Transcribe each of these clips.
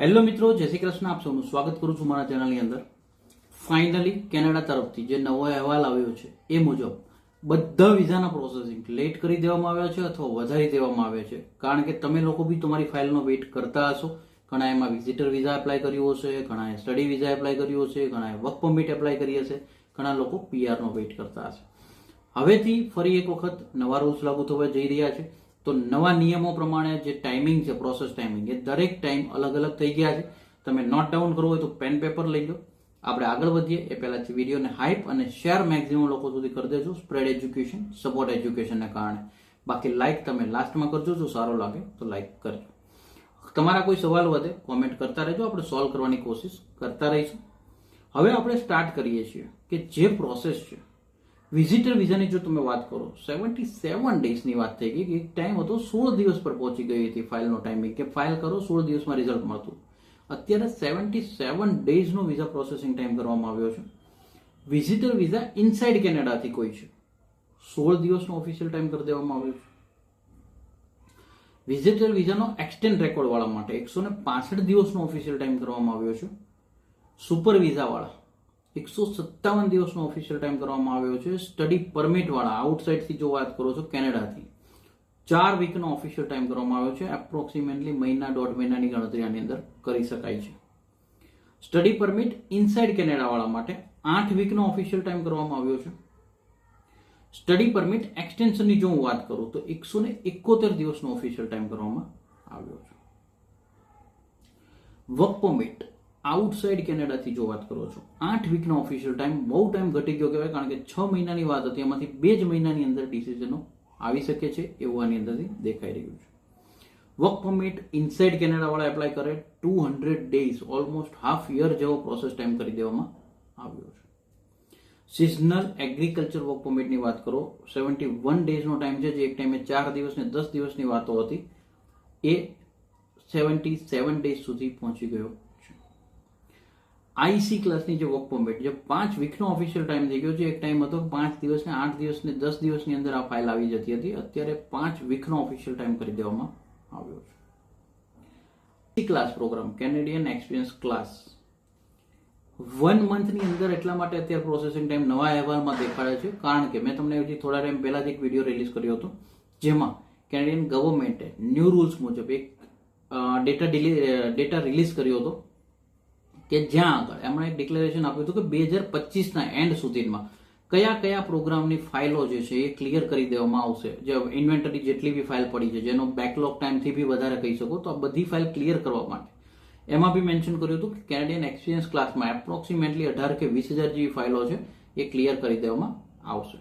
Hello મિત્રો, જય શ્રી કૃષ્ણ. આપ સૌનું સ્વાગત કરું છું મારા ચેનલની અંદર. ફાઇનલી કેનેડા તરફથી જે નવો અહેવાલ આવ્યો છે, એ મુજબ બધા વિઝાના પ્રોસેસિંગ લેટ કરી દેવામાં આવ્યા છે અથવા વધારી દેવામાં આવ્યા છે. કારણ કે તમે લોકો બી તમારી ફાઇલનો વેઇટ કરતા હશો. ઘણા એમાં વિઝિટર વિઝા એપ્લાય કર્યું હશે, ઘણાએ સ્ટડી વિઝા એપ્લાય કર્યું હશે, ઘણાએ વર્ક પરમિટ એપ્લાય કરી હશે. ઘણા લોકો પીઆરનો વેઇટ કરતા હશે. હવેથી ફરી એક વખત નવા રૂલ્સ લાગુ થવા જઈ રહ્યા છે. તો નવા નિયમો પ્રમાણે જે ટાઈમિંગ છે પ્રોસેસ ટાઈમિંગ એ દરેક ટાઈમ અલગ અલગ થઈ ગયા છે. તમે નોટ ડાઉન કરવું હોય તો પેન પેપર લઈ લો. આપણે આગળ વધીએ. એ પહેલાંથી વિડીયોને હાઇપ અને શેર મેક્સિમમ લોકો સુધી કરી દેજો. સ્પ્રેડ એજ્યુકેશન સપોર્ટ એજ્યુકેશનને કારણે. બાકી લાઇક તમે લાસ્ટમાં કરજો. જો સારો લાગે તો લાઇક કરજો. તમારા કોઈ સવાલ વધે કોમેન્ટ કરતા રહેજો. આપણે સોલ્વ કરવાની કોશિશ કરતા રહીશું. હવે આપણે સ્ટાર્ટ કરીએ છીએ કે જે પ્રોસેસ છે વિઝિટર વિઝાની જો તમે વાત કરો સેવન્ટી સેવન ડેઝની વાત થઈ ગઈ કે ટાઈમ હતો સોળ દિવસ પર પહોંચી ગઈ હતી ફાઇલનો ટાઈમિંગ કે ફાઇલ કરો, સોળ દિવસમાં રિઝલ્ટ મળતું. અત્યારે સેવન્ટી સેવન ડેઝનો વિઝા પ્રોસેસિંગ ટાઈમ કરવામાં આવ્યો છે. વિઝિટર વિઝા ઇનસાઇડ કેનેડાથી કોઈ છે. સોળ દિવસનો ઓફિશિયલ ટાઈમ કરી દેવામાં આવ્યો છે. વિઝિટર વિઝાનો એક્સટેન્ડ રેકોર્ડવાળા માટે એકસો ને પાસઠ દિવસનો ઓફિશિયલ ટાઈમ કરવામાં આવ્યો છે. સુપર વિઝાવાળા એકસો સત્તાવન દિવસનો ઓફિશિયલ ટાઈમ કરવામાં આવ્યો છે. સ્ટડી પરમિટવાળા આઉટસાઇડથી જો વાત કરો છો, કેનેડાથી. ચાર વીકનો ઓફિશિયલ ટાઈમ કરવામાં આવ્યો છે. એપ્રોક્સિમેટલી મહિના દોઢ મહિનાની ગણતરી આની અંદર કરી શકાય છે. સ્ટડી પરમિટ ઇનસાઇડ કેનેડાવાળા માટે આઠ વીકનો ઓફિશિયલ ટાઈમ કરવામાં આવ્યો છે. સ્ટડી પરમિટ એક્સટેન્શનની જો હું વાત કરું, તો એકસો ને એકોતેર દિવસનો ઓફિશિયલ ટાઈમ કરવામાં આવ્યો છે. વર્ક પરમિટ આઉટસાઇડ કેનેડાથી જો વાત કરો છો, આઠ વીકનો ઓફિશિયલ ટાઈમ બહુ ટાઈમ ઘટી ગયો કહેવાય, કારણ કે છ મહિનાની વાત હતી, એમાંથી બે જ મહિનાની અંદર ડિસિઝનો આવી શકે છે, એવું આની અંદરથી દેખાઈ રહ્યું છે. વર્ક પરમિટ ઇનસાઇડ કેનેડાવાળા એપ્લાય કરે two hundred days almost half year જેવો પ્રોસેસ ટાઈમ કરી દેવામાં આવ્યો છે. સિઝનલ એગ્રીકલ્ચર વર્ક પરમિટની વાત કરો સેવન્ટી વન ડેઝનો ટાઈમ છે, જે એક ટાઈમે ચાર દિવસ ને દસ દિવસની વાતો હતી, એ સેવન્ટી સેવન ડેઝ સુધી પહોંચી ગયો. આઈસી ક્લાસની જે વર્ક પરમિટ જે પાંચ વીકનો ઓફિશિયલ ટાઈમ થઈ ગયો છે, એક ટાઈમ હતો પાંચ દિવસ ને આઠ દિવસ ને દસ દિવસની અંદર આ ફાઇલ આવી જતી હતી. અત્યારે પાંચ વીકનો ઓફિશિયલ ટાઈમ કરી દેવામાં આવ્યો છે. Class program Canadian experience class one મંથની અંદર એટલા માટે અત્યારે પ્રોસેસિંગ ટાઈમ નવા અહેવાલમાં દેખાડે છે. કારણ કે મેં તમને હજી થોડા ટાઈમ પહેલા જ એક વીડિયો રિલીઝ કર્યો હતો, જેમાં કેનેડિયન ગવર્મેન્ટે ન્યૂ રૂલ્સ મુજબ એક ડેટા ડેટા રિલીઝ કર્યો હતો. કે જ્યાં આગળ. એમણે એક ડિક્લેરેશન આપ્યું હતું કે બે હજાર પચીસના એન્ડ સુધીમાં કયા કયા પ્રોગ્રામની ફાઇલો જે છે એ ક્લિયર કરી દેવામાં આવશે? જે ઇન્વેન્ટરી જેટલી બી ફાઇલ પડી છે, જેનો બેકલોગ ટાઈમથી બી વધારે કહી શકો, તો આ બધી ફાઇલ ક્લિયર કરવા માટે. એમાં બી મેન્શન કર્યું હતું કે કેનેડિયન એક્સપિરિયન્સ ક્લાસમાં એપ્રોક્સિમેટલી અઢાર કે વીસ હજાર જેવી ફાઇલો છે એ ક્લિયર કરી દેવામાં આવશે.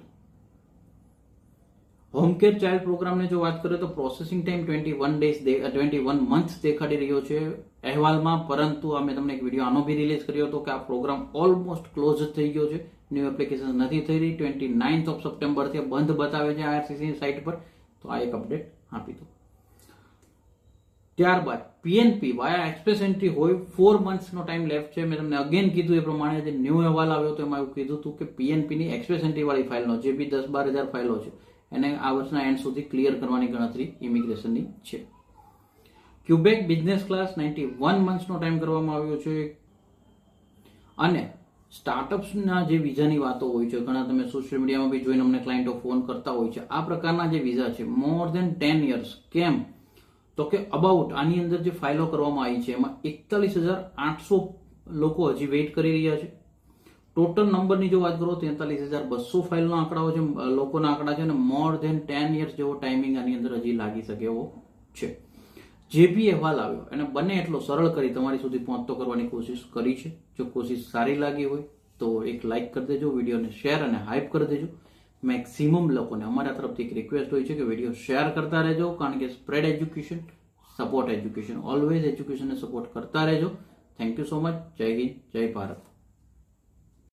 હોમ કેર ચાઇલ્ડ પ્રોગ્રામને જો વાત કરીએ તો processing time twenty one days twenty one month દેખાડી રહ્યો છે. અહેવાલમાં, પરંતુ અમે તમને એક વીડિયો આનો બી રિલીઝ કર્યો હતો કે આ પ્રોગ્રામ ઓલમોસ્ટ ક્લોઝ થઈ ગયો છે. ન્યૂ એપ્લિકેશન નથી થઈ રહી. ટ્વેન્ટી નાઇન્થ ઓફ સપ્ટેમ્બરથી બંધ બતાવે છે આઈઆરસીસી સાઇટ પર. તો આ એક અપડેટ આપી દો ત્યારબાદ પીએનપી વાયા એક્સપ્રેસ એન્ટ્રી હોય ફોર મંથ્સનો ટાઈમ લેફ્ટ છે. મેં તમને અગેન કીધું એ પ્રમાણે જે ન્યૂ અહેવાલ આવ્યો તો એમાં એવું કીધું હતું કે પીએનપીની એક્સપ્રેસ એન્ટ્રી વાળી ફાઇલનો જે બી દસ બાર હજાર ફાઇલો છે એને આ વર્ષના એન્ડ સુધી ક્લિયર કરવાની ગણતરી ઇમિગ્રેશનની છે. Quebec business class ninety one મંથ્સનો time કરવામાં આવ્યો છે. અને સ્ટાર્ટઅપ્સના જે વિઝાની વાતો હોય છે, ઘણા તમે સોશિયલ મીડિયામાં બી જોઈને અમને ક્લાયન્ટો ફોન કરતા હોય છે, આ પ્રકારના જે વિઝા છે મોર દેન ટેન યર્સ કેમ? તો કે અબાઉટ આની અંદર જે ફાઇલો કરવામાં આવી છે, એમાં એકતાલીસ હજાર આઠસો લોકો હજી વેઇટ કરી રહ્યા છે. ટોટલ નંબરની જો વાત કરો, તેતાલીસ હજાર બસો ફાઇલનો આંકડાઓ છે લોકોના આંકડા છે, અને મોર ધેન ટેન યર્સ જેવો ટાઈમિંગ આની અંદર હજી લાગી શકે એવો છે. જે બી અહેવાલ આવ્યો, એને બને એટલો સરળ કરી તમારી સુધી પહોંચતો કરવાની કોશિશ કરી છે. જો કોશિશ સારી લાગી હોય, તો એક લાઇક કરી દેજો, વિડીયોને શેર અને હાઇપ કરી દેજો. મેક્સિમમ લોકોને, અમારા તરફથી એક રિક્વેસ્ટ હોય છે કે વીડિયો શેર કરતા રહેજો, કારણ કે spread education support education always એજ્યુકેશનને support કરતા રહેજો. થેન્ક યુ સો મચ જય હિન્દ, જય ભારત.